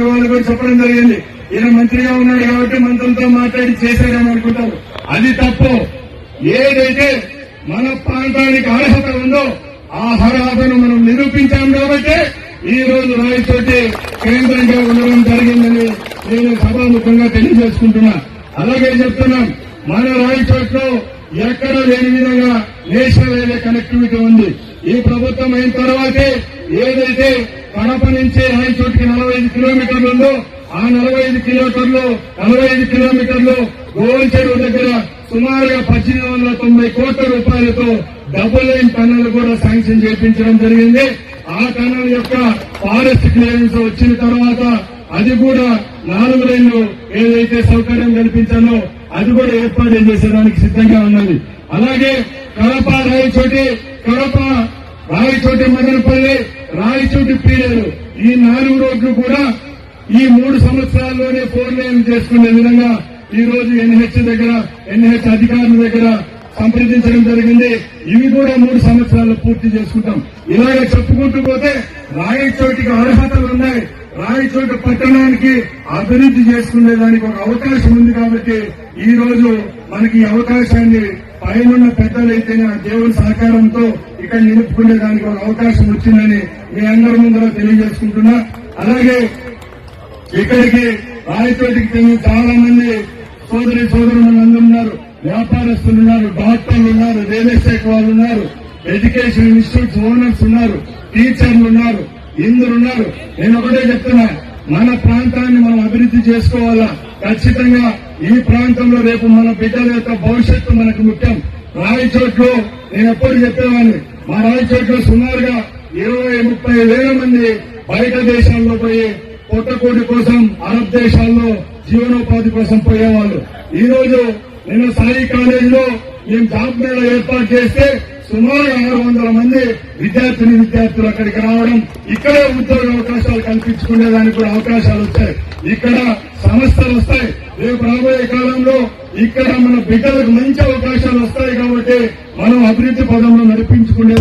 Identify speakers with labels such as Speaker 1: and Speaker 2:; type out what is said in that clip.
Speaker 1: వాళ్ళు కూడా చెప్పడం జరిగింది. ఈయన మంత్రిగా ఉన్నాడు కాబట్టి మంత్రులతో మాట్లాడి చేశాడని అనుకుంటారు. అది తప్పు. ఏదైతే మన ప్రాంతానికి అర్హత ఉందో ఆ అర్హతను మనం నిరూపించాం కాబట్టి ఈ రోజు రాయితోటి కేంద్రంగా ఉండడం జరిగిందని నేను సభాముఖంగా తెలియజేసుకుంటున్నా. అలాగే చెప్తున్నాం మన రాయచోట్లో ఎక్కడ లేని విధంగా నేషనల్ హైవే కనెక్టివిటీ ఉంది. ఈ ప్రభుత్వం అయిన తర్వాతే ఏదైతే కడప నుంచి రాయచోటికి నలభై ఐదు కిలోమీటర్లు ఆ నలభై ఐదు కిలోమీటర్లు నలభై ఐదు కిలోమీటర్లు గోల్ చెరువు దగ్గర సుమారుగా పద్దెనిమిది వందల తొంభై కోట్ల రూపాయలతో డబుల్ లైన్ టన్నల్ కూడా శాంక్షన్ చేయించడం జరిగింది. ఆ టన్నల్ యొక్క ఫారెస్ట్ క్లియరెన్స్ వచ్చిన తర్వాత అది కూడా నాలుగు లైన్లు ఏదైతే సౌకర్యం కల్పించాలో అది కూడా ఏర్పాటు చేసేదానికి సిద్ధంగా ఉన్నది. అలాగే కడప రాయచోటి కడప రాయచోటి మదనపల్లి రాయచోటి పీడలు ఈ నాలుగు రోడ్లు కూడా ఈ మూడు సంవత్సరాల్లోనే ఫోర్ లైన్ చేసుకునే విధంగా ఈ రోజు ఎన్హెచ్ దగ్గర ఎన్హెచ్ అధికారుల దగ్గర సంప్రదించడం జరిగింది. ఇవి కూడా మూడు సంవత్సరాలు పూర్తి చేసుకుంటాం. ఇలాగ చెప్పుకుంటూ పోతే రాయచోటికి అర్హతలు ఉన్నాయి. రాయచోటి పట్టణానికి అభివృద్ధి చేసుకునే దానికి ఒక అవకాశం ఉంది కాబట్టి ఈ రోజు మనకి ఈ అవకాశాన్ని పైనున్న పెద్దలైతేనే ఆ దేవుని సహకారంతో ఇక్కడ నిలుపుకునే దానికి ఒక అవకాశం వచ్చిందని మీ అందరి ముందర తెలియజేసుకుంటున్నా. అలాగే ఇక్కడికి రాయచోటికి చెందిన చాలా మంది సోదరి సోదరులు ఉన్నారు. వ్యాపారస్తులు ఉన్నారు డాక్టర్లు ఉన్నారు రియల్ ఎస్టేట్ వాళ్ళు ఉన్నారు ఎడ్యుకేషన్ ఇన్స్టిట్యూట్స్ ఓనర్స్ ఉన్నారు టీచర్లు ఉన్నారు ఇందరు ఉన్నారు. నేను ఒకటే చెప్తున్నా మన ప్రాంతాన్ని మనం అభివృద్ధి చేసుకోవాలా? ఖచ్చితంగా ఈ ప్రాంతంలో రేపు మన బిడ్డల యొక్క భవిష్యత్తు మనకు ముఖ్యం. రాయచోట్లు నేను ఎప్పుడు చెప్పేవాడిని మా రాయచోట్లో సుమారుగా ఇరవై ముప్పై వేల మంది బయట దేశాల్లో పోయి పొట్టకోటి కోసం అరబ్ దేశాల్లో జీవనోపాధి కోసం పోయేవాళ్ళు. ఈ రోజు నేను సాయి కాలేజీలో మేము జాబ్ మేళ ఏర్పాటు చేస్తే సుమారు ఆరు వందల మంది విద్యార్థిని విద్యార్థులు అక్కడికి రావడం ఇక్కడే ఉద్యోగ అవకాశాలు కల్పించుకునేదానికి కూడా అవకాశాలు వచ్చాయి. ఇక్కడ సమస్యలు వస్తాయి. రేపు రాబోయే కాలంలో ఇక్కడ మన బిడ్డలకు మంచి అవకాశాలు వస్తాయి కాబట్టి మనం అభివృద్ధి పదంలో నడిపించుకునే